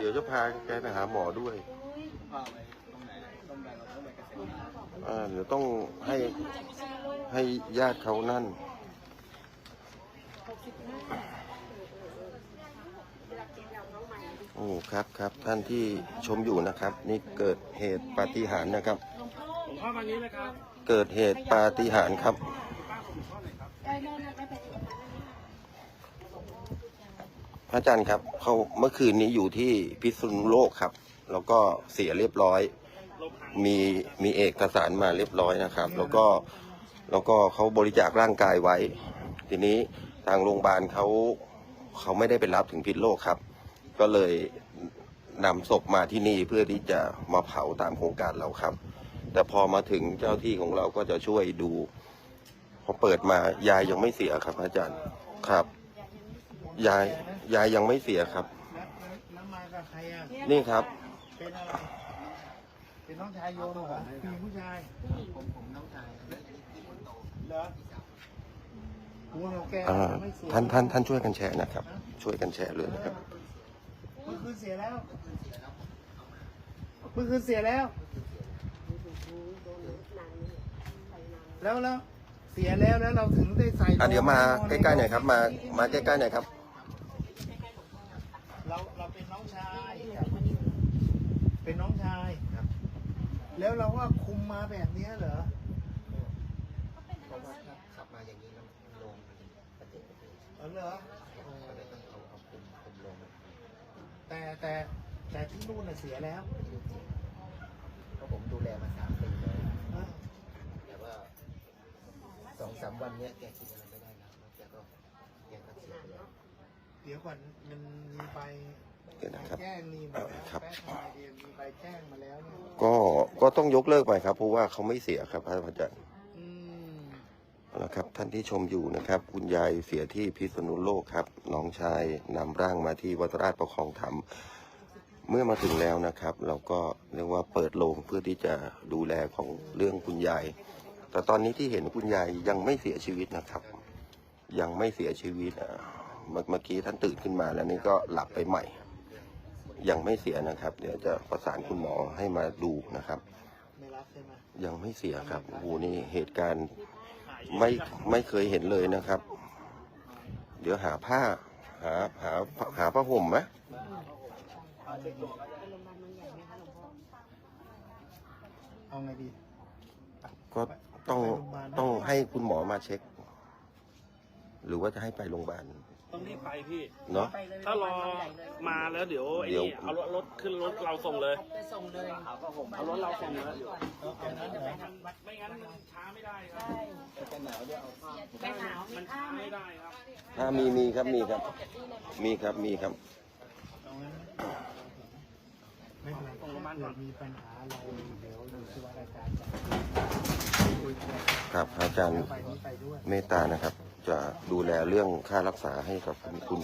เดี๋ยวจะพาแกไปหาหมอด้วยพาไปตรงไหนตรงไหนเราต้องไปเกษตรอ่าเดี๋ยวต้องให้ให้ญาติเขานั่นโอ้ครับครับท่านที่ชมอยู่นะครับ นี่เกิดเหตุปาฏิหาริย์นะครับ ผมเข้ามานี้นะครับ เกิดเหตุปาฏิหาริย์ครับป้าผมเข้าหน่อยครับได้ได้ได้ไม่เป็นไร พระอาจารย์ครับเขาเมื่อคืนนี้อยู่ที่พิษณุโลกครับ แล้วก็เสียเรียบร้อย มีมีเอกสารมาเรียบร้อยนะครับ แล้วก็แล้วก็เขาบริจาคร่างกายไว้ ทีนี้ทางโรงพยาบาลเขาเขาไม่ได้ไปรับถึงพิษโลกครับ ก็เลยนำศพมาที่นี่เพื่อที่จะมาเผาตามโครงการเราครับ แต่พอมาถึงเจ้าที่ของเราก็จะช่วยดูพอเปิดมายายยังไม่เสียครับ อาจารย์ครับ ยาย ยายยังไม่เสียครับน้ำมากับใครอะ นี่ครับ เป็นอะไร เป็นน้องชายโยนเหรอผู้หญิงผู้ชาย ผมผมน้องชายเหรอหัวเราแกอ่า ไม่สวยท่านท่านท่านช่วยกันแชร์นะครับ ช่วยกันแชร์เลยนะครับ เมื่อคืนเสียแล้วเมื่อคืนเสียแล้ว แล้วแล้วเสียแล้วแล้วเราถึงได้ใส่อะเดี๋ยวมาใกล้ๆหน่อยครับ มามาใกล้ๆหน่อยครับ เราเราเป็นน้องชายเป็นน้องชายแล้วเราว่าคุมมาแบบเนี้ยเหรอเพราะว่าถ้าขับมาอย่างนี้แล้วมันลงมันประเจ็บประเจ็บเออเหรอก็เลยต้องเอาเอาคุมคุมลงแต่แต่แต่ที่นู่นน่ะเสียแล้วไม่รู้จริงเพราะผมดูแลมาสามปีแล้วเออแต่ว่าสองสามวันเนี้ยแกกินอะไรไม่ได้แล้วแล้วแกก็แกก็เสียไปแล้ว เดี๋ยวก่อนมันมีใบ เดี๋ยวนะครับ แจ้งนี่มาแล้วครับ แป๊บทำไมเดียวมีใบแจ้งมาแล้วเนี่ยก็ก็ต้องยกเลิกไปครับ เพราะว่าเขาไม่เสียครับพระอาจารย์อืมเอาละครับ ท่านที่ชมอยู่นะครับ คุณยายเสียที่พิษณุโลกครับน้องชายนำร่างมาที่วัดราชประคองธรรม เมื่อมาถึงแล้วนะครับ เราก็เรียกว่าเปิดโลงเพื่อที่จะดูแลของเรื่องคุณยาย แต่ตอนนี้ที่เห็นคุณยายยังไม่เสียชีวิตนะครับ ยังไม่เสียชีวิตอะเมื่อเมื่อกี้ท่านตื่นขึ้นมาแล้วนี่ก็หลับไปใหม่ ยังไม่เสียนะครับ เดี๋ยวจะประสานคุณหมอให้มาดูนะครับ ไม่รับใช่ไหมยังไม่เสียครับโอ้โหนี่เหตุการณ์ไม่ไม่เคยเห็นเลยนะครับ เดี๋ยวหาผ้า หาหาหาผ้าห่มไหมเอาไงดีก็ต้องต้องให้คุณหมอมาเช็ค หรือว่าจะให้ไปโรงพยาบาล ต้องรีบไปพี่ เนาะถ้ารอมาแล้วเดี๋ยวไอ้เดี๋ยว นี่เอารถรถขึ้นรถเราส่งเลย ไปส่งเลยเอารถเราส่งเลยเอานั้นเหรอไม่งั้นมันช้าไม่ได้ครับ ไปหนาวมีมันผ้าช้าไหมไม่ได้ครับ ถ้ามีมีครับมีครับ มีครับมีครับเอางั้นไม่เป็นไรถ้าเกิดมีปัญหาเราเดี๋ยวดูสิว่าอาจารย์จะ คุยกันครับอาจารย์เมตตานะครับ จะดูแลเรื่องค่ารักษาให้กับคุณคุณ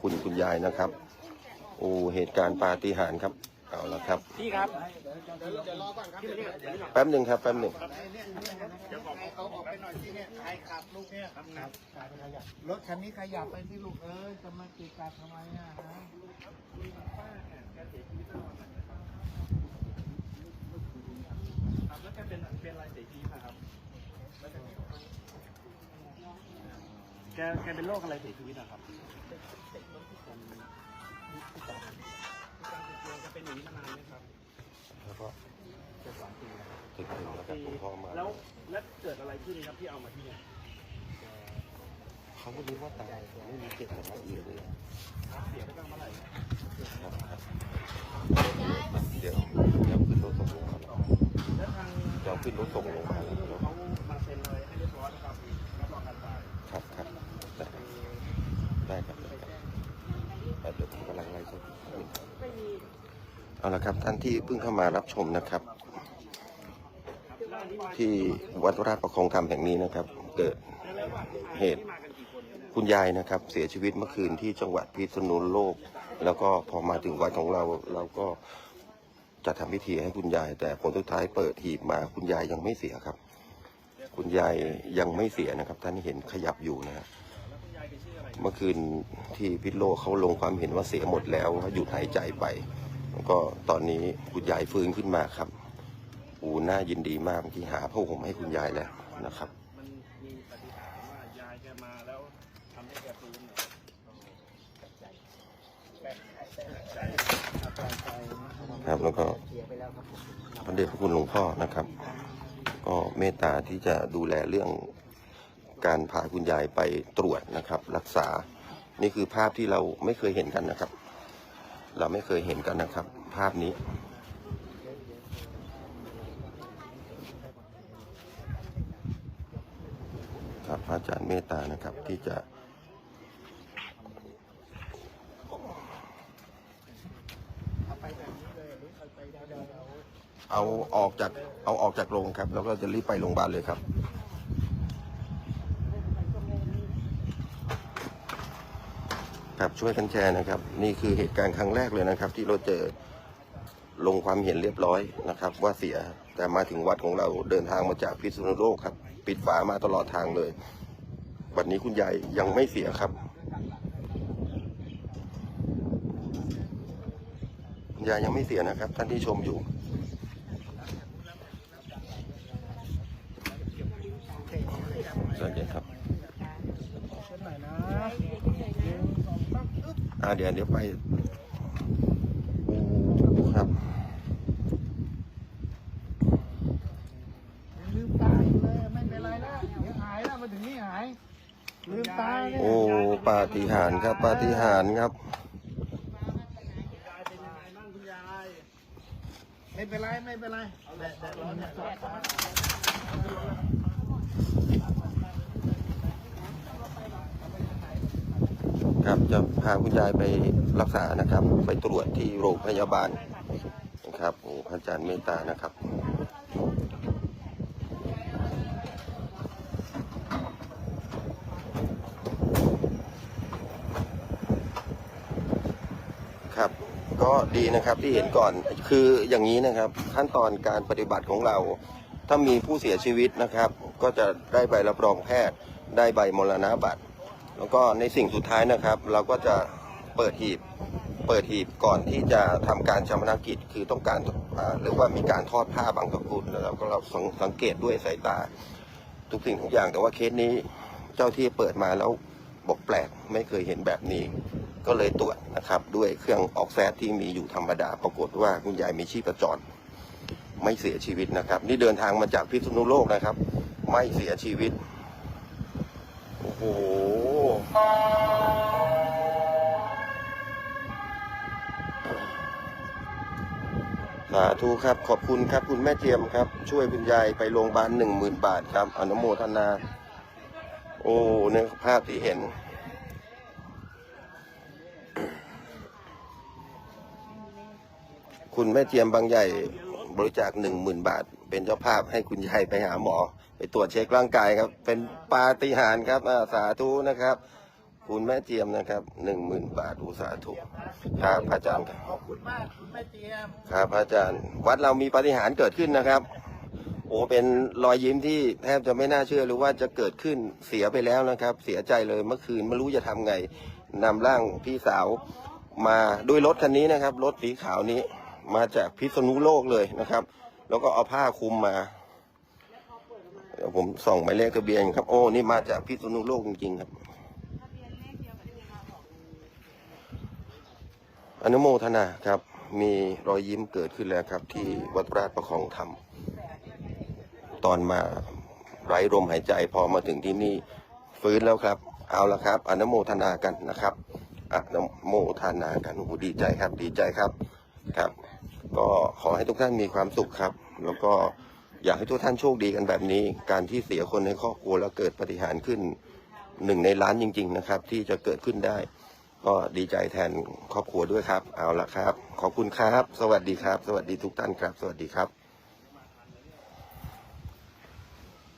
คุณคุณยายนะครับ โอ้เหตุการณ์ปาฏิหาริย์ครับ เอาละครับ พี่ครับแป๊บหนึ่งครับแป๊บหนึ่งให้เขาออกไปหน่อยสิเนี่ยใครขับลูกเนี่ยครับกไปขยับรถคันนี้ขยับไปที่ลูกเอ้ยจะมาตีกาทำไมอะฮะ ครับแล้วแกเป็น เป็นอะไรเสียชีวิตนะครับ แกแกเป็นโรคอะไรเสียชีวิตนะครับแกเป็นอย่างนี้มานานไหมครับแล้วก็ถึงถึงแล้วครับคุณพ่อมาแล้วแล้วเกิดอะไรขึ้นครับที่เอามาที่เนี่ยเขาก็รู้ว่าตายไม่มีเจตนาอื่นเลยเสียไปตั้งเมื่อไหร่ครับครับเดี๋ยวเดี๋ยวขึ้นรถส่งโรงพยาบาลแล้วทาง เดี๋ยวขึ้นรถส่งโรงมาครับครับครับได้ได้ครับได้ครับเดี๋ยวผมกำลังไล่สดอยู่เอาละครับท่านที่เพิ่งเข้ามารับชมนะครับ ที่วัดราชประคองธรรมแห่งนี้นะครับ เกิดเหตุคุณยายนะครับ เสียชีวิตเมื่อคืนที่จังหวัดพิษณุโลก แล้วก็พอมาถึงวัดของเราเราก็ จะทำพิธีให้คุณยาย แต่ผลสุดท้ายเปิดหีบมาคุณยายยังไม่เสียครับ คุณยายยังไม่เสียนะครับ ท่านเห็นขยับอยู่นะฮะเมื่อคืนที่พิษโลเขาลงความเห็นว่าเสียหมดแล้วหยุดหายใจไปแล้วก็ตอนนี้คุณยายฟื้นขึ้นมาครับอูน่ายินดีมากที่หาผ้าห่มให้คุณยายแล้วนะครับ มันมีปฏิหารย์ว่ายายแกมาแล้วทำให้แกฟื้นเนี่ยแปลกใจแปลกใจนะ ครับแล้วก็พระเดชพระคุณหลวงพ่อนะครับ ก็เมตตาที่จะดูแลเรื่องการพาคุณยายไปตรวจนะครับ รักษานี่คือภาพที่เราไม่เคยเห็นกันนะครับ เราไม่เคยเห็นกันนะครับ ภาพนี้ครับพระอาจารย์เมตตานะครับที่จะ เอาออกจากเอาออกจากโรงครับ แล้วก็จะรีบไปโรงพยาบาลเลยครับครับช่วยกันแชร์นะครับ นี่คือเหตุการณ์ครั้งแรกเลยนะครับ ที่เราเจอลงความเห็นเรียบร้อยนะครับ ว่าเสียแต่มาถึงวัดของเราเดินทางมาจากพิษณุโลกครับ ปิดฝามาตลอดทางเลยวันนี้คุณยายยังไม่เสียครับคุณยายยังไม่เสียนะครับ ท่านที่ชมอยู่ สวัสดีครับเป็นไหนนะหนึ่งสองสามอึ๊บอ่าเดี๋ยวเดี๋ยวไปโอ้ครับลืมตาอยู่เลยไม่เป็นไรแล้วเดี๋ยวหายแล้วมาถึงนี่หายลืมตาเนี่ยโอ้ปาฏิหาริย์ครับปาฏิหาริย์ครับยายเป็นยังไงบ้างคุณยายไม่เป็นไรไม่เป็นไรแดดแดดร้อนเนี่ย ครับ จะพาคุณยายไปรักษานะครับ ไปตรวจที่โรงพยาบาลนะครับโอ้พระอาจารย์เมตตานะครับครับก็ดีนะครับที่เห็นก่อนคืออย่างนี้นะครับขั้นตอนการปฏิบัติของเรา ถ้ามีผู้เสียชีวิตนะครับ ก็จะได้ใบรับรองแพทย์ ได้ใบมรณะบัตร แล้วก็ในสิ่งสุดท้ายนะครับ เราก็จะเปิดหีบเปิดหีบก่อนที่จะทำการชำระกิจคือต้องการหรือว่ามีการทอดผ้าบางตะกุดแล้วเราก็เราสังสังเกตด้วยสายตา ทุกสิ่งทุกอย่างแต่ว่าเคสนี้เจ้าที่เปิดมาแล้วบอกแปลกไม่เคยเห็นแบบนี้ ก็เลยตรวจนะครับ ด้วยเครื่องออกแซดที่มีอยู่ธรรมดา ปรากฏว่าคุณยายมีชีพจร ไม่เสียชีวิตนะครับ นี่เดินทางมาจากพิษณุโลกนะครับ ไม่เสียชีวิตโอ้โห สาธุครับ ขอบคุณครับคุณแม่เจียมครับ ช่วยคุณยายไปโรงพยาบาลหนึ่งหมื่นบาทครับ อนุโมทนา โอ้เนี่ยภาพที่เห็น คุณแม่เจียมบางใหญ่บริจาคหนึ่งหมื่นบาท เป็นเจ้าภาพให้คุณยายไปหาหมอ ไปตรวจเช็คร่างกายครับ เป็นปาฏิหาริย์ครับอ่าสาธุนะครับ คุณแม่เจียมนะครับหนึ่งหมื่นบาทอุสาธุครับพระอาจารย์ครับ ขอบคุณมากคุณแม่เจียม ครับพระอาจารย์ วัดเรามีปาฏิหาริย์เกิดขึ้นนะครับ โอ้เป็นรอยยิ้มที่แทบจะไม่น่าเชื่อหรือว่าจะเกิดขึ้นเสียไปแล้วนะครับ เสียใจเลยเมื่อคืนไม่รู้จะทำไงนำร่างพี่สาวมาด้วยรถคันนี้นะครับรถสีขาวนี้ มาจากพิษณุโลกเลยนะครับ แล้วก็เอาผ้าคลุมมาเดี๋ยวผมส่องหมายเลขทะเบียนครับ โอ้ นี่มาจากพิษณุโลกจริงๆครับ อนุโมทนาครับ มีรอยยิ้มเกิดขึ้นแล้วครับ ที่วัดราชประคองธรรม ตอนมาไร้ลมหายใจพอมาถึงที่นี่ฟื้นแล้วครับ เอาละครับ อนุโมทนากันนะครับอนุโมทนากันโอ้ดีใจครับ ดีใจครับ ครับ ก็ขอให้ทุกท่านมีความสุขครับ แล้วก็ อยากให้ทุกท่านโชคดีกันแบบนี้ การที่เสียคนในครอบครัวแล้วเกิดปฏิหารขึ้นหนึ่งในล้านจริง ๆ นะครับ ที่จะเกิดขึ้นได้ ก็ดีใจแทนครอบครัวด้วยครับ เอาละครับ ขอบคุณครับ สวัสดีครับ สวัสดีทุกท่านครับ สวัสดีครับ